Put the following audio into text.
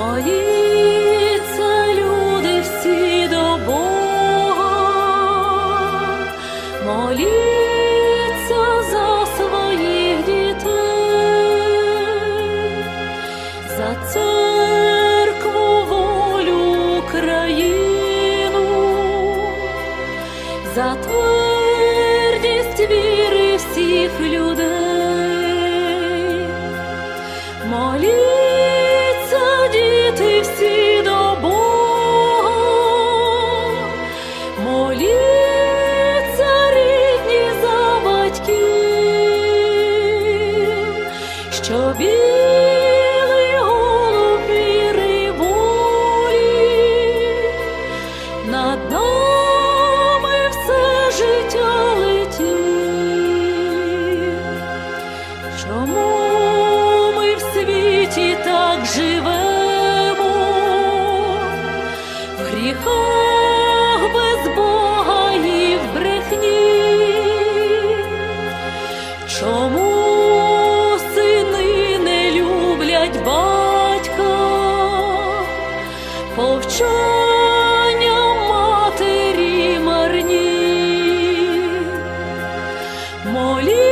Боїться люди всі до Бога, моліться за своїх дітей, за церкву волю Україну, за твердість віри всіх людей. Моліться моліться рідні за батьків, що білий голуб віри над нами все життя летів. Чому ми в світі так живемо? В гріхах Бог без Бога і в брехні, чому сини не люблять батька, повчання матері марні, молі.